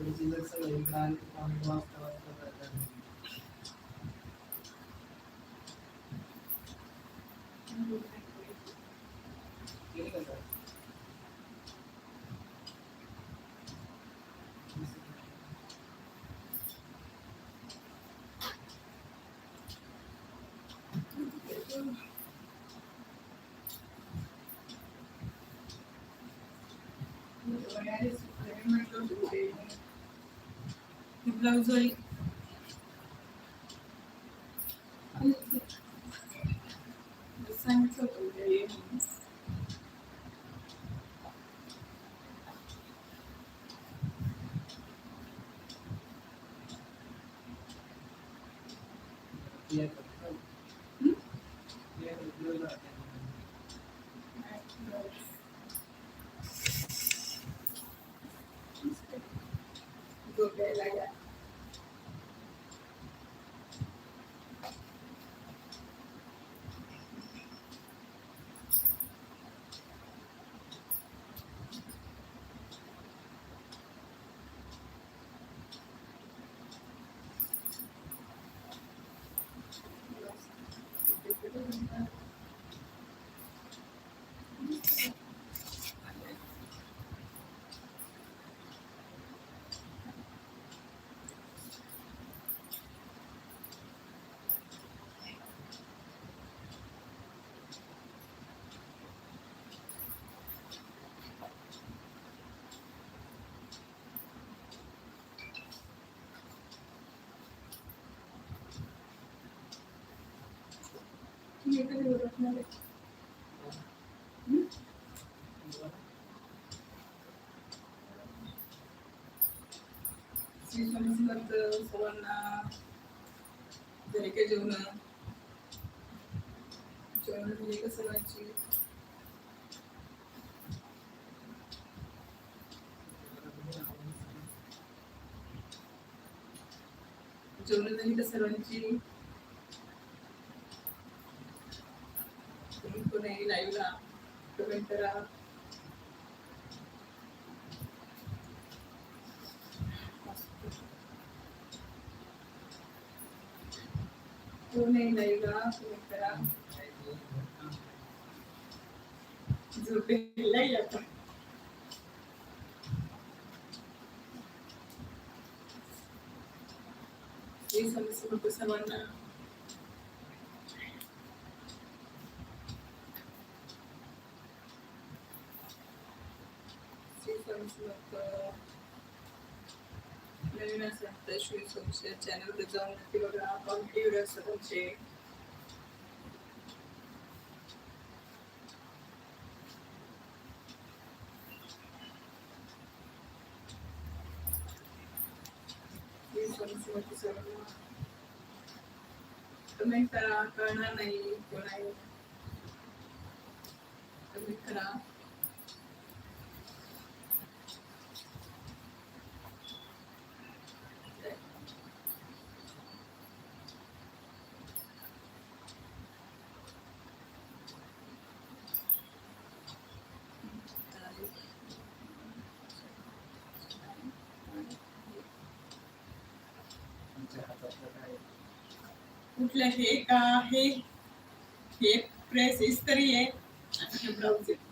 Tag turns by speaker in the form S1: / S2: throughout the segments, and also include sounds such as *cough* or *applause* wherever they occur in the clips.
S1: इकडची जर सगळं इकडं आली तर आम्ही वाजता वाजता जायला केली का सर?
S2: ब्लाऊज वाली सांगितलं होतं श्री स्वामी समर्थ सर्वांना जेवण जेवण झाली का सर्वांची जेवण झाली का सर्वांची? तुम्ही कोणी लाईव्हला कमेंट करा. कोणी लाईव्हला कमेंट करा. झोपेला सर्वांना. श्री नवीन तर श्री स्वामी चॅनलवर जाऊन नक्की बघा व्हिडिओ असतात त्यांचे करा कळणार नाही कोणा आहे करा. कुठलं हे का हे? हे प्रेस इस्त्री आहे. आणि हे ब्लाऊज आहे.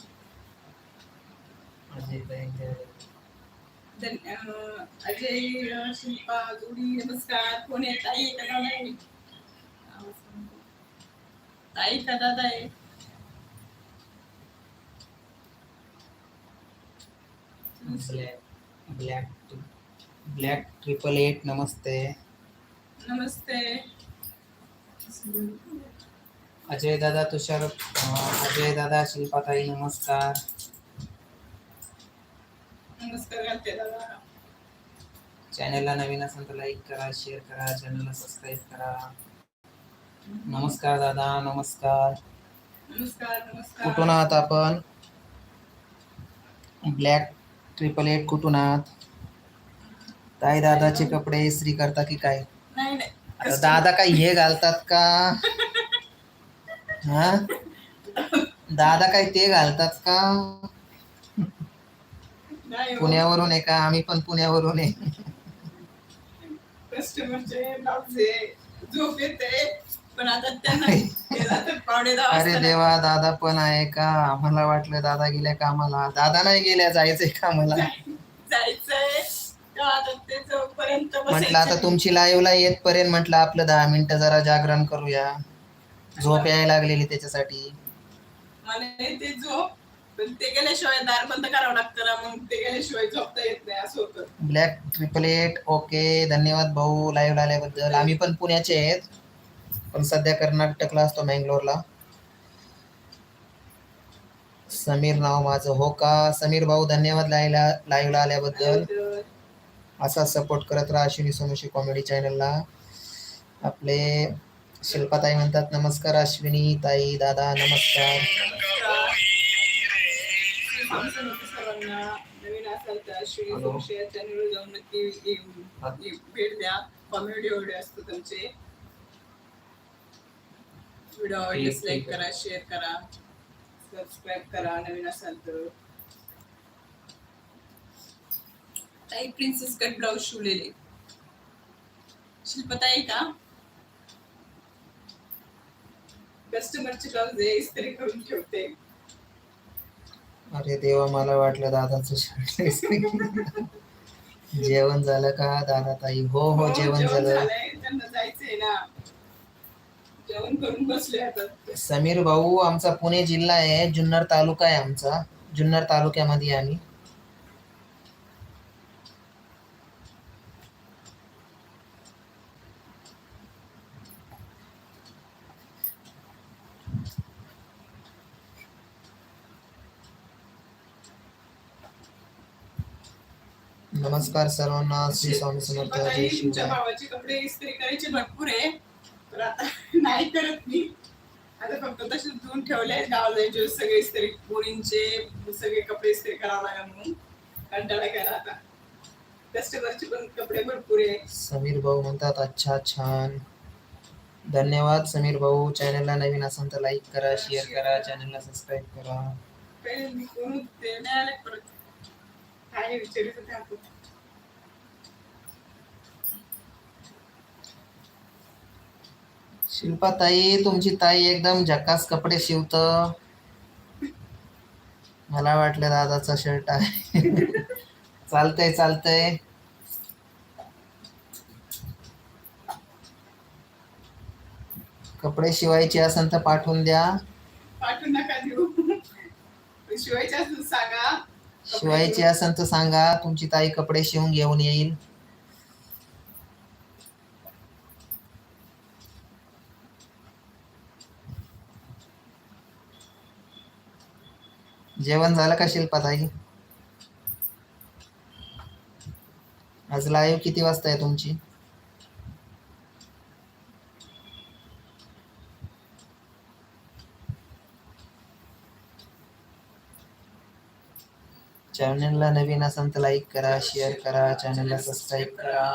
S1: अजय
S2: शिल्पा जोडी नमस्कार. कोण आहे? ताई का दादा आहे. ताई का दादा आहे?
S1: ब्लॅक ब्लॅक ट्रिपल एट नमस्ते.
S2: नमस्ते.
S1: अजय दादा तुषार अजय दादा शिल्पाताई नमस्कार.
S2: नमस्कार
S1: चॅनलला नवीन असेल तर लाईक करा शेअर करा चॅनलला सबस्क्राईब करा. नमस्कार दादा नमस्कार. कुठून आहात आपण? ब्लॅक ट्रिपल एट कुठून आहात? ताई दादाचे कपडे इस्त्री करता की काय?
S2: नाही.
S1: दादा काय हे घालतात का? हा? दादा काय ते घालतात का?
S2: हो.
S1: पुण्यावरून आहे का? आम्ही पण पुण्यावरून आहे. अरे देवा दादा पण आहे का? आम्हाला वाटलं दादा गेल्या कामाला. दादा नाही गेल्या जायचंय कामाला.
S2: जायचंय.
S1: म्हटलं आता. तुमची लाईव्हला येतपर्यंत म्हटलं आपलं दहा मिनिटं जरा जागरण करूया. झोप यायला लागलेली त्याच्यासाठी.
S2: मला ते झोप पण ते गेल्याशिवाय दार बंद करावं लागतं ना मग ते गेल्याशिवाय झोपता येत नाही असं होतं.
S1: ब्लॅक ट्रिपल एट ओके धन्यवाद भाऊ लाईव्ह आल्याबद्दल. आम्ही पण पुण्याचे आहेत पण सध्या कर्नाटकला असतो मँगलोरला. समीर नाव माझं हो का? समीर भाऊ धन्यवाद लाईव्हला लाईव्हला आल्याबद्दल. असा सपोर्ट करत राहा अश्विनी सोमशी कॉमेडी चॅनलला आपले शिल्पाताई म्हणतात नमस्कार अश्विनी ताई दादा नमस्कार.
S2: नवीन असाल तर श्री या चॅनलवर जाऊन नक्की भेट द्या कॉमेडी व्हिडिओ असतो तुमचे व्हिडिओ आवडल्यास लाईक करा शेअर करा सबस्क्राईब करा नवीन असाल तर. ताई प्रिन्सेस कट ब्लाऊज शिवलेले शिल्पताई का? कस्टमरचे ब्लाऊज इस्त्री करून ठेवते.
S1: अरे देवा मला वाटलं दादाचं जेवण झालं का दादा ताई? हो हो जेवण झालं.
S2: त्यांना जायचंय ना. जेवण करून बसले आता.
S1: समीर भाऊ आमचा पुणे जिल्हा आहे जुन्नर तालुका आहे आमचा. जुन्नर तालुक्यामध्ये आम्ही. नमस्कार सर्वांना श्री स्वामी समर्थ जय
S2: तुमच्या
S1: शिवराय.
S2: भावाचे कपडे इस्त्री करायचे भरपूर आहे. तर आता *laughs* नाही करत मी. आता फक्त तसेच धुवून ठेवले गावाला जायचे सगळे इस्त्री. पोरींचे सगळे कपडे इस्त्री करावं लागेल म्हणून. कंटाळा केला आता. कस्टमरचे पण कपडे भरपूर आहे.
S1: समीर भाऊ म्हणतात अच्छा छान. धन्यवाद समीर भाऊ. चॅनलला नवीन असेल तर लाईक करा शेअर करा. चॅनलला सबस्क्राईब करा.
S2: काही मी कोण ते नाही आले परत. काय विचारित होते आपण
S1: शिल्पा ताई तुमची ताई एकदम झकास कपडे शिवत मला वाटलं दादाचा शर्ट आहे चालतंय चालतंय कपडे शिवायचे असेल तर पाठवून द्या
S2: पाठवून नका देऊ शिवायचे असेल सांगा
S1: शिवायचे असेल तर सांगा तुमची ताई कपडे शिवून घेऊन येईल. जेवण झालं का शिल्पा ताई? आज लाईव्ह किती वाजता आहे तुमची? चॅनलला नवीन असाल तर लाईक करा शेअर करा चॅनलला सबस्क्राईब करा.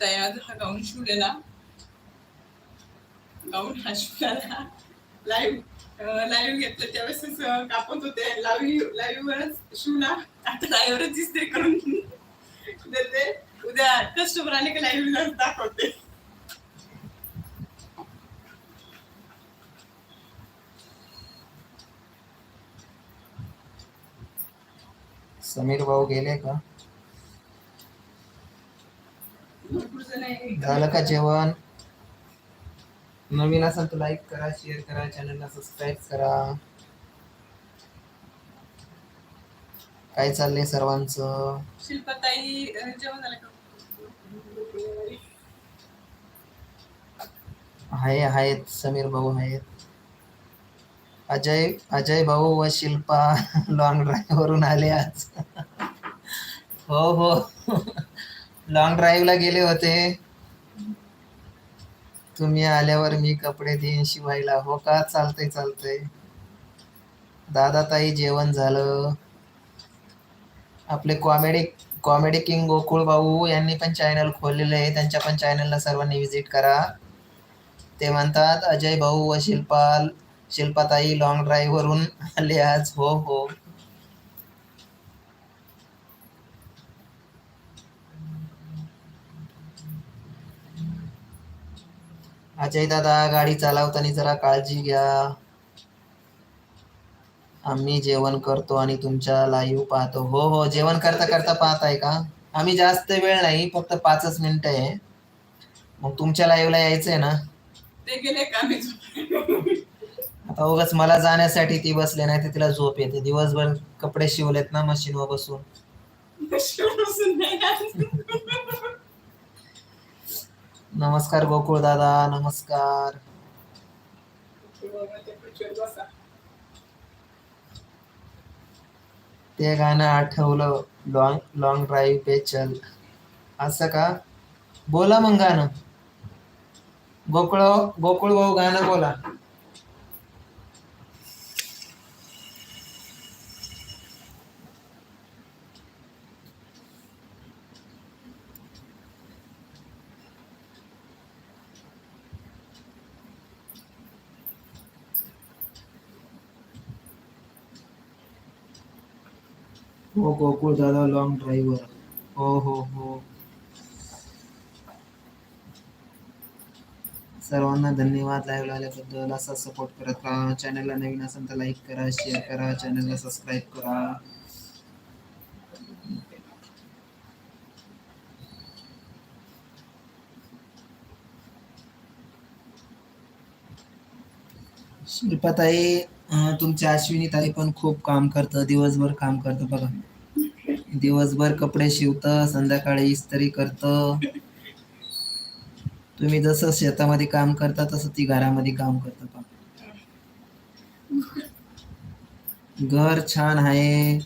S2: तयार हा गाऊन शिवलेला. गाऊन हा शिवलेला. लाईव्ह लाईव्ह घेतलं त्यावेळेस कापत होते. लाईव्ह लाईव्ह वरच शिवला आता लाईव्ह दिसते करून. *laughs* देते उद्या कस्टमर आले की लाईव्ह दाखवते.
S1: समीर भाऊ गेले का. झालं का जेवण? नवीन असेल तर लाईक करा शेअर करा चॅनलला सबस्क्राईब करा. काय चाललंय सर्वांचं?
S2: शिल्पाताई जेवण झालं का?
S1: आहे आहेत. समीर भाऊ आहेत. अजय अजय भाऊ व शिल्पा लॉंग ड्राईव्हवरून आले आज. हो हो. लॉंग ड्राईव्हला गेले होते. तुम्ही आल्यावर मी कपडे देईन शिवायला. हो का? चालतंय चालतंय. दादा ताई जेवण झालं. आपले कॉमेडी कॉमेडी किंग गोकुळ भाऊ यांनी पण चॅनल खोललेलं आहे. त्यांच्या पण चॅनलला सर्वांनी व्हिजिट करा. ते म्हणतात अजय भाऊ व शिल्पाल शिल्पाताई लॉंग ड्राईव्ह वरून आले आज. हो हो. अजय दादा गाडी चालवताना जरा काळजी घ्या. आम्ही जेवण करतो आणि तुमच्या लाईव्ह पाहतो. हो हो. जेवण करता करता पाहताय का? आम्ही जास्त वेळ नाही फक्त पाचच मिनिटं आहे. मग तुमच्या लाईव्हला यायचंय ना?
S2: ते गेले का
S1: आता उगाच मला जाण्यासाठी ती बसले नाही तर तिला झोप येते. दिवसभर कपडे शिवलेत ना मशीनवर बसून. नमस्कार गोकुळ दादा नमस्कार.
S2: ते
S1: गाणं आठवलं लॉंग लॉंग ड्राईव्ह पे चल. असं का? बोला मग गाणं. गोकुळ गोकुळ भाऊ गाणं बोला. हो गोकुळ दादा लॉंग ड्राईव्हर हो हो हो. सर्वांना धन्यवाद लाईव्ह आल्याबद्दल असा सपोर्ट करत राहा. चॅनलला नवीन असेल तर लाईक करा शेअर करा. चॅनलला सबस्क्राईब करा. शिल्पाताई तुमच्या अश्विनी ताई पण खूप काम करतं दिवसभर काम करतं बघा दिवसभर कपडे शिवतं संध्याकाळी इस्त्री करतं तुम्ही जसं शेतामध्ये काम करता तसं ती घरामध्ये काम करतं. घर छान आहे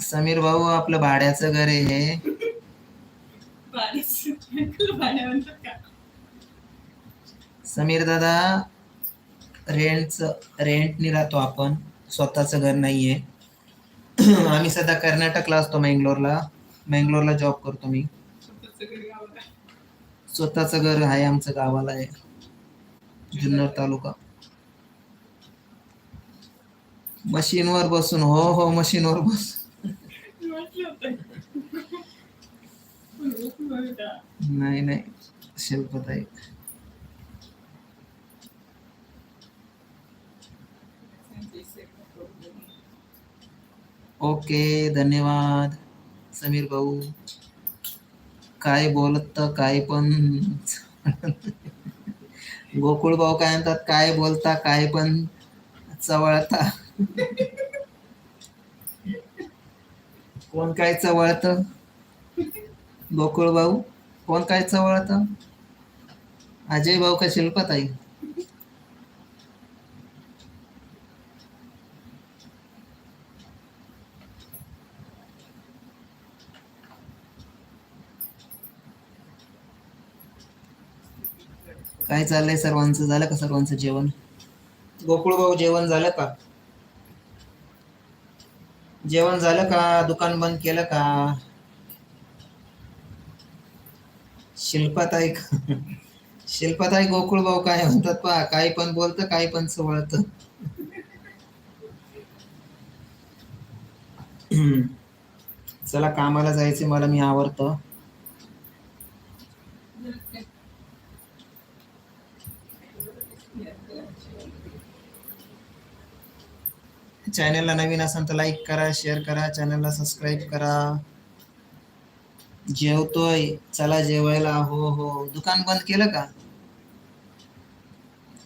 S1: समीर भाऊ आपलं भाड्याचं घर आहे हे? समीर दादा रेंटचं रेंटनी राहतो आपण. स्वतःचं घर नाहीये. *clears throat* आम्ही सध्या कर्नाटकला असतो मँगलोरला. मँगलोरला जॉब करतो मी.
S2: स्वतःचं घरी
S1: आहे. आमचं गावाला आहे. जुन्नर तालुका. मशीनवर बसून हो हो मशीनवर बस? नाही नाही. शिल्पताई ओके धन्यवाद. समीर भाऊ काय बोलत काय पण. गोकुळ भाऊ काय म्हणतात काय बोलता काय पण. चवळता. कोण काय चवळत? गोकुळ भाऊ कोण काय चवळत? अजय भाऊ का शिल्पताई काय चाललंय सर्वांचं? झालं का सर्वांचं जेवण? गोकुळ भाऊ जेवण झालं का? जेवण झालं का? दुकान बंद केलं का? शिल्पाताई *laughs* शिल्पाताई गोकुळ भाऊ काय म्हणतात पा काही पण बोलतं काही पण चवळत *clears throat* चला कामाला जायचे मला मी आवडतं चॅनलला नवीन असाल तर लाईक करा शेअर करा चॅनलला सबस्क्राईब करा. जेवतोय. चला जेवायला. हो हो. दुकान बंद केलं का?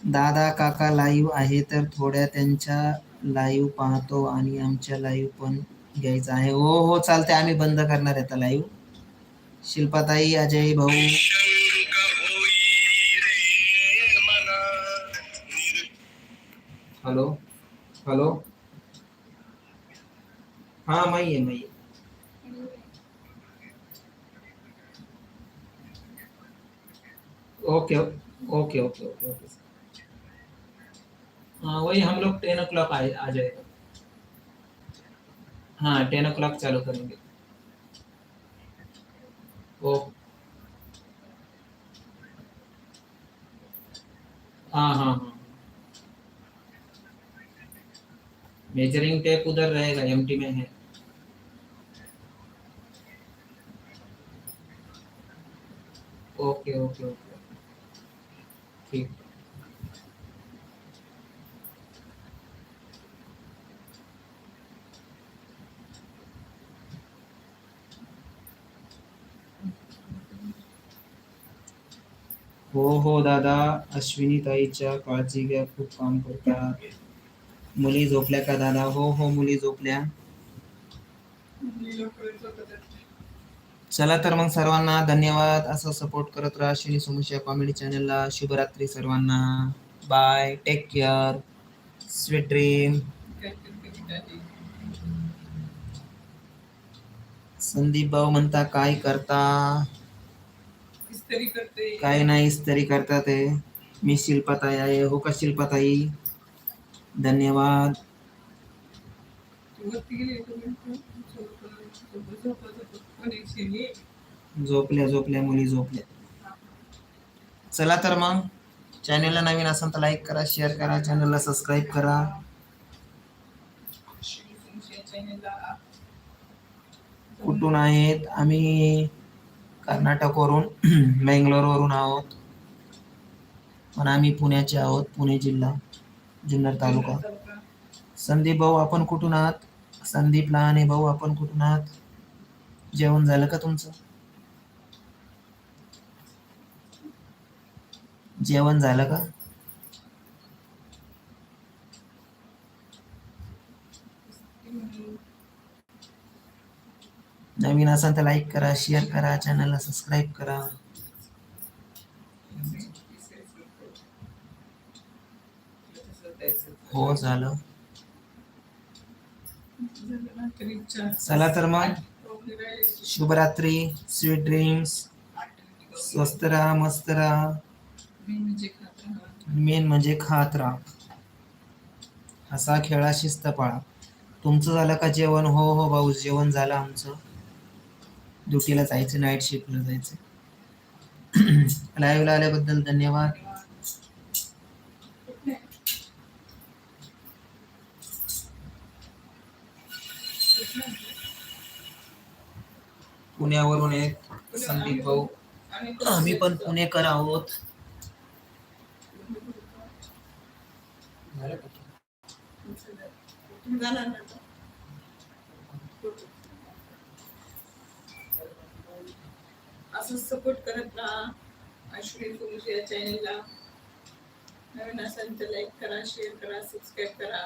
S1: दादा काका लाईव्ह आहे तर थोड्या त्यांच्या लाईव्ह पाहतो आणि आमच्या लाईव्ह पण घ्यायचं आहे. हो हो. चालते आम्ही बंद करणार आहे आता लाईव्ह शिल्पाताई अजय भाऊ. हॅलो. हॅलो. हा मई आहे मई okay okay okay okay okay. हाँ वही हम लोग टेन ओ क्लॉक आए आ जाएगा। हाँ टेन ओ क्लॉक चालू करेंगे। ओ हाँ हाँ हाँ। मेजरिंग टेप उधर रहेगा एमटी में है। Okay okay okay. ठीक। हो हो दादा। अश्विनी ताईच्या काळजी घ्या खूप काम करतात मुली झोपल्या का दादा? हो हो मुली झोपल्या. चला तर मग सर्वांना धन्यवाद. असं सपोर्ट करत राहा श्री सुमुशिया कॉमेडी चॅनलला शुभरात्री सर्वांना. Bye take care sweet dream Sandeep भाऊ म्हणता काय करता? काय नाही तरी करता ते. मी शिल्पताई आहे. हो का शिल्पताई? धन्यवाद. झोपल्या झोपल्या मुली झोपल्या. चला तर मग चॅनेलला नवीन असेल तर लाईक करा शेअर करा चॅनलला सबस्क्राईब करा. कुठून आहेत? आम्ही कर्नाटकवरून *clears throat* बेंगलोरवरून आहोत. पण आम्ही पुण्याचे आहोत पुणे जिल्हा जुन्नर तालुका. संदीप भाऊ आपण कुठून आहात? संदीप लहाने भाऊ आपण कुठून आहात? जेवण झालं का तुमचं? जेवण झालं का? नवीन असाल तर लाईक करा शेअर करा चॅनलला सबस्क्राईब करा. हो झालं. चला तर मग. शुभरात्री स्वीट ड्रीम्स स्वस्त राहा मस्त राहा. मेन म्हणजे खात राहा. असा खेळा शिस्त पाळा तुमचं झालं का जेवण? हो हो भाऊ जेवण झालं आमचं. ड्युटीला जायचं नाईट शिफ्टला जायचं. *clears throat* लाईव्हला आल्याबद्दल धन्यवाद. पुण्यावरून आहेत संदीप भाऊ. आम्ही पण पुणेकर आहोत.
S2: असं सपोर्ट करत राहा. अश्विनी तुमच्या या चॅनेलला नवीन असेल तर लाईक करा शेअर करा सबस्क्राईब करा.